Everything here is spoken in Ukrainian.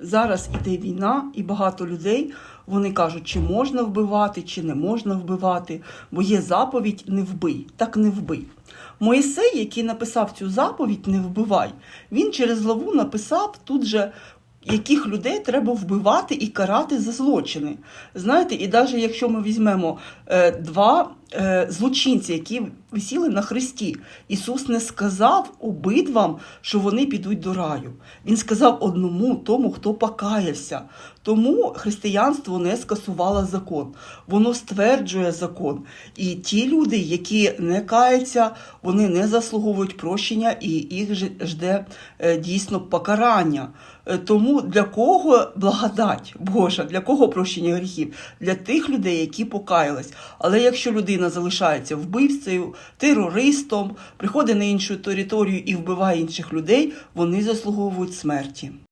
Зараз іде війна, і багато людей вони кажуть, чи можна вбивати, чи не можна вбивати, бо є заповідь не вбий, так не вбий. Моїсей, який написав цю заповідь не вбивай, він через главу написав тут же. Яких людей треба вбивати і карати за злочини. Знаєте, і навіть якщо ми візьмемо е, два злочинці, які висіли на хресті, Ісус не сказав обидвам, що вони підуть до раю. Він сказав одному тому, хто покаявся. Тому християнство не скасувало закон, воно стверджує закон. І ті люди, які не каються, вони не заслуговують прощення і їх жде е, дійсно покарання. Е, Тому для кого благодать Божа, для кого прощення гріхів? Для тих людей, які покаялись. Але якщо людина залишається вбивцею, терористом, приходить на іншу територію і вбиває інших людей, вони заслуговують смерті.